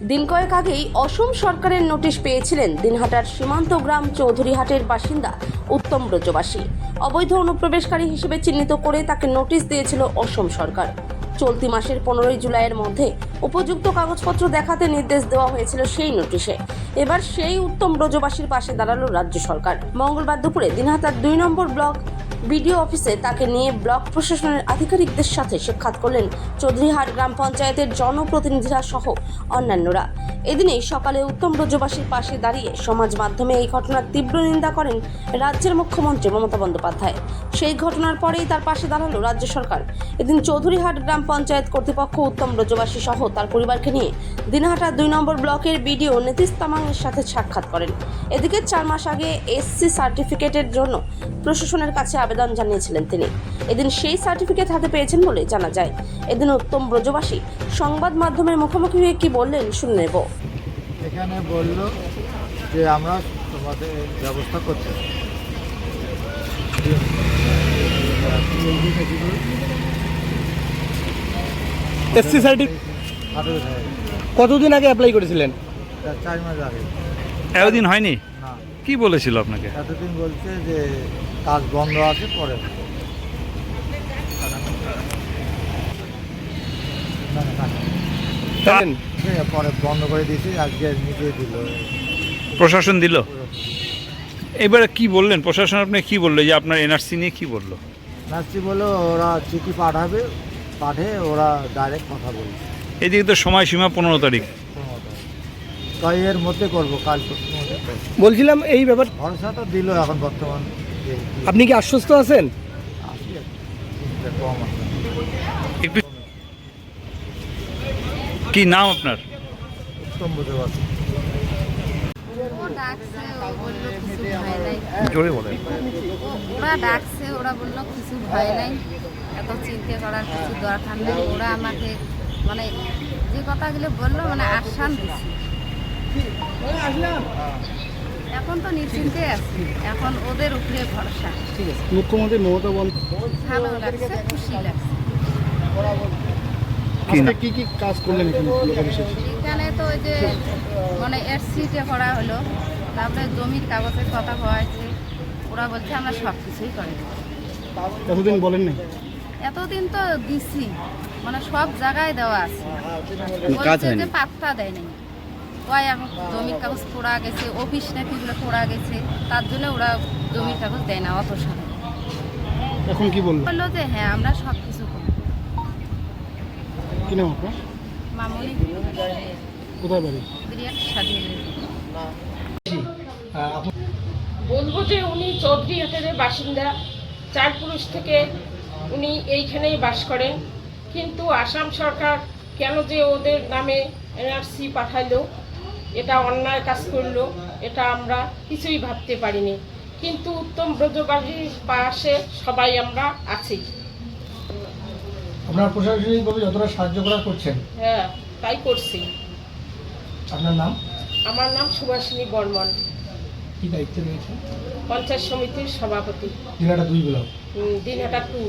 দিন কয়েক আগেই অসম সরকারের নোটিশ পেয়েছিলেন দিনহাটার সীমান্ত গ্রাম চৌধুরীহাটের বাসিন্দা উত্তম ব্রজবাসী। অবৈধ অনুপ্রবেশকারী হিসেবে চিহ্নিত করে তাকে নোটিশ দিয়েছিল অসম সরকার। চলতি মাসের পনেরোই জুলাইয়ের মধ্যে উপযুক্ত কাগজপত্র দেখাতে নির্দেশ দেওয়া হয়েছিল সেই নোটিশে। এবার সেই উত্তম ব্রজবাসীর পাশে দাঁড়াল রাজ্য সরকার। মঙ্গলবার দুপুরে দিনহাটার দুই নম্বর ব্লক বিডিও অফিসে তাকে নিয়ে ব্লক প্রশাসনের আধিকারিকদের সাথে সাক্ষাৎ করলেন চৌধুরীহাট গ্রাম পঞ্চায়েতের জনপ্রতিনিধিরা সহ অন্যান্যরা। এদিনেই সকালে উত্তম ব্রজবাসীর পাশে দাঁড়িয়ে সমাজ মাধ্যমে এই ঘটনার তীব্র নিন্দা করেন রাজ্যের মুখ্যমন্ত্রী মমতা বন্দ্যোপাধ্যায়। সেই ঘটনার পরেই তার পাশে দাঁড়াল রাজ্য সরকার। এদিন চৌধুরীহাট গ্রাম পঞ্চায়েত কর্তৃপক্ষ উত্তম ব্রজবাসী সহ তার পরিবারকে নিয়ে দিনহাটা দুই নম্বর ব্লকের বিডিও নীতিশ তামাংয়ের সাথে সাক্ষাৎ করেন। এদিকে চার মাস আগে এসসি সার্টিফিকেটের জন্য প্রশাসনের কাছে আবেদন জানিয়েছিলেন তিনি। এদিন সেই সার্টিফিকেট হাতে পেয়েছেন বলে জানা যায়। এদিন উত্তম ব্রজবাসী সংবাদ মাধ্যমের মুখোমুখি হয়ে কি বললেন শুনে নেব। এখানে বলল যে আমরা তোমাদের ব্যবস্থা করছি। এসসি সার্টি আঠারো হাজার কতদিন আগে অ্যাপ্লাই করেছিলেন? চার মাস আগে। এতদিন হয়নি? কি বলেছিল আপনাকে? এতদিন বলছে যে কাজ বন্ধ আছে পরে পরে বন্ধ করে দিয়েছি আজকে নিজে দিল। প্রশাসন দিল? এবারে কি বললেন? প্রশাসন আপনি কি বলল? যে আপনার এনআরসি নিয়ে কি বলল? নাচছি বলল ওরা চিঠি পাঠাবে পাঠে ওরা ডাইরেক্ট কথা বলছে এদিকে তো সময়সীমা পনেরো তারিখ। কোনো কথা নেই। তো এর মধ্যে করব কাল। বলছিলাম এই ব্যাপার ভরসা তো দিল এখন বর্তমান আপনি কি আশ্বস্ত আছেন? কি, চিন্তা একটু কি নাম আপনার? জোরে বলেন। ওরা ডাকছে ওরা বলল কিছু ভয় নাই এত চিন্তা করার কিছু দরকার নেই। ওরা আমাকে মানে যে কথাগুলো বলল মানে আশ্বাস দিচ্ছে এখন তো নিশ্চিন্তে আছি। এখন ওদের উপরে ভরসা। মুখ্যমন্ত্রী মমতা বন্দ্যোপাধ্যায় ভালো লাগছে খুশি লাগছে। কি কি কি কাজ করলেন এখানে তো ওই যে মানে এর সিটে করা হলো। তারপরে জমির কাগজের কথা হয়েছে ওরা বলছে আমরা সব কিছুই করে। এতদিন বলেন নাই? এতদিন তো দিছি। মানে সব জায়গায় দেওয়া আছে। কাজ পাত্তা দেয় নাই ওই এখন জমির কাগজ পোড়া গেছে অফিস নাকি গুলো পোড়া গেছে তার জন্য ওরা জমির কাগজ দেয় না অত সামনে এখন কি বলল? বলল যে হ্যাঁ আমরা সব কিছু করি কি নাম আপনার? মামুলি কোথায় বাড়ি? বিরিয়ান স্বাধীন বলব যে উনি চৌধুরী হাটের বাসিন্দা চার পুরুষ থেকে উনি এইখানেই বাস করেন। কিন্তু আসাম সরকার কেন যে ওদের নামে এনআরসি পাঠাইলো এটা অন্যায় কাজ করল এটা আমরা কিছুই ভাবতে পারিনি। কিন্তু উত্তম ব্রজবাসীর পাশে সবাই আমরা আছি। আপনার প্রশাসনিকভাবে যতটা সাহায্য করা করছেন? হ্যাঁ তাই করছি। আপনার নাম? আমার নাম সুভাষিনী বর্মন। কি দায়িত্বে রয়েছে পঞ্চায়েত সমিতির সভাপতি। জেলাটা দুই ব্লক। দিনহাটা টু